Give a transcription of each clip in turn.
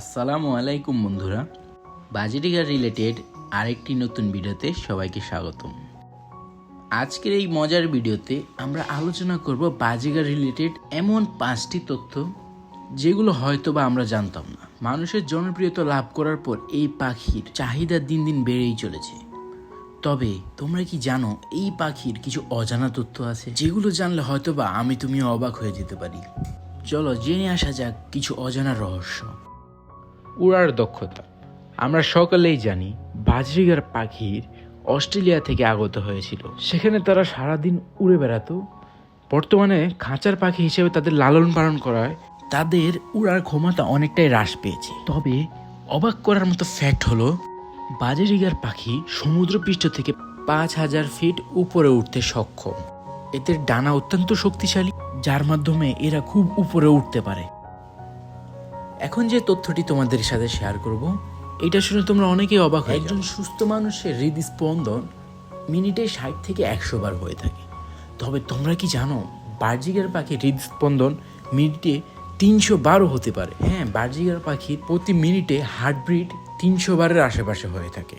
আসসালামু আলাইকুম বন্ধুরা। বাজিরিগার রিলেটেড আরেকটি নতুন ভিডিওতে সবাইকে স্বাগতম। আজকের এই মজার ভিডিওতে আমরা আলোচনা করব বাজিগার রিলেটেড এমন পাঁচটি তথ্য যেগুলো হয়তো বা আমরা জানতাম না। মানুষের জনপ্রিয়তা লাভ করার পর এই পাখির চাহিদা দিন দিন বেড়েই চলেছে। তবে তোমরা কি জানো এই পাখির কিছু অজানা তথ্য আছে? যেগুলো জানলে হয়তো বা আমি তুমি অবাক হয়ে যেতে পারি। চলো জেনে আসা যাক কিছু অজানা রহস্য। উড়ার দক্ষতা। আমরা সকলেই জানি বাজরিগার পাখির অস্ট্রেলিয়া থেকে আগত হয়েছিল। সেখানে তারা সারাদিন উড়ে বেড়াতো। বর্তমানে খাঁচার পাখি হিসেবে তাদের লালন পালন করায় তাদের উড়ার ক্ষমতা অনেকটাই হ্রাস পেয়েছে। তবে অবাক করার মতো ফ্যাক্ট হলো, বাজেরিগার পাখি সমুদ্রপৃষ্ঠ থেকে পাঁচ হাজার ফিট উপরে উঠতে সক্ষম। এদের ডানা অত্যন্ত শক্তিশালী, যার মাধ্যমে এরা খুব উপরে উঠতে পারে। এখন যে তথ্যটি তোমাদের সাথে শেয়ার করব, এটা শুনে তোমরা অনেকেই অবাক হয়ে একজন সুস্থ মানুষের হৃদস্পন্দন মিনিটে ষাট থেকে একশো বার হয়ে থাকে। তবে তোমরা কি জানো বার্জিগার পাখির হৃদস্পন্দন মিনিটে তিনশো বারও হতে পারে? হ্যাঁ বার্জিগার পাখির প্রতি মিনিটে হার্টবিট তিনশো বারের আশেপাশে হয়ে থাকে।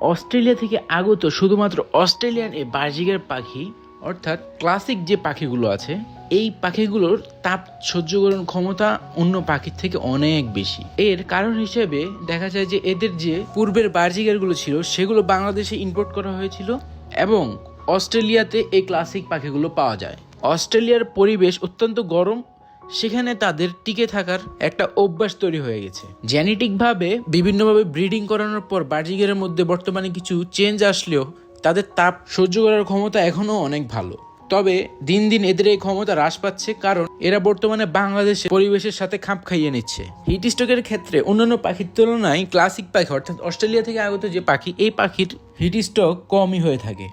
অস্ট্রেলিয়া থেকে আগত শুধুমাত্র অস্ট্রেলিয়ান এই বার্জিগার পাখি, অর্থাৎ ক্লাসিক যে পাখিগুলো আছে এই পাখিগুলোর তাপ সহ্য করার ক্ষমতা অন্য পাখির থেকে অনেক বেশি। এর কারণ হিসেবে দেখা যায় যে এদের যে পূর্বের বার্জিগারগুলো ছিল, সেগুলো বাংলাদেশে ইম্পোর্ট করা হয়েছিল এবং অস্ট্রেলিয়াতে এই ক্লাসিক পাখিগুলো পাওয়া যায়। অস্ট্রেলিয়ার পরিবেশ অত্যন্ত গরম, সেখানে তাদের টিকে থাকার একটা অভ্যাস তৈরি হয়ে গেছে। জেনেটিকভাবে বিভিন্নভাবে ব্রিডিং করানোর পর বার্জিগের মধ্যে বর্তমানে কিছু চেঞ্জ আসলেও তাদের তাপ সহ্য করার ক্ষমতা এখনও অনেক ভালো। তবে দিন দিন এদের এই ক্ষমতা হ্রাস পাচ্ছে কারণ এরা বর্তমানে বাংলাদেশে পরিবেশের সাথে খাপ খাইয়ে নিচ্ছে। হিট স্ট্রোকের ক্ষেত্রে অন্যান্য পাখির তুলনায় ক্লাসিক পাখি অর্থাৎ অস্ট্রেলিয়া থেকে আগত যে পাখি, এই পাখির হিট স্ট্রোক কমই হয়ে থাকে।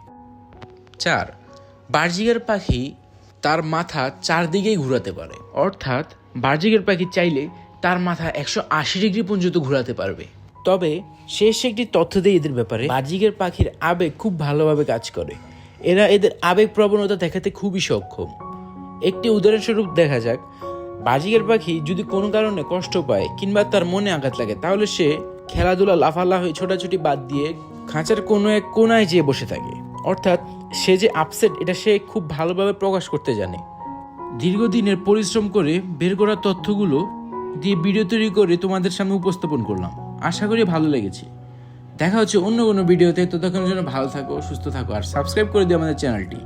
চার বার্জিগার পাখি তার মাথা চারদিকেই ঘোরাতে পারে। অর্থাৎ বার্জিগার পাখি চাইলে তার মাথা একশো আশি ডিগ্রি পর্যন্ত ঘোরাতে পারবে। তবে শেষ একটি তথ্য দিয়ে এদের ব্যাপারে বার্জিগের পাখির আবেগ খুব ভালোভাবে কাজ করে। এরা এদের আবেগ প্রবণতা দেখাতে খুবই সক্ষম। একটি উদাহরণস্বরূপ দেখা যাক। বাজিকের পাখি যদি কোনো কারণে কষ্ট পায় কিংবা তার মনে আঘাত লাগে, তাহলে সে খেলাধুলা লাফালাফি ছোটাছুটি বাদ দিয়ে খাঁচার কোনো এক কোনায় যেয়ে বসে থাকে। অর্থাৎ সে যে আপসেট এটা সে খুব ভালোভাবে প্রকাশ করতে জানে। দীর্ঘদিনের পরিশ্রম করে বের করা তথ্যগুলো দিয়ে ভিডিও তৈরি করে তোমাদের সামনে উপস্থাপন করলাম। আশা করি ভালো লেগেছে। দেখা হচ্ছে অন্য কোনো ভিডিওতে। ততক্ষণের জন্য ভালো থাকো, সুস্থ থাকো, আর সাবস্ক্রাইব করে দিও আমাদের চ্যানেলটি।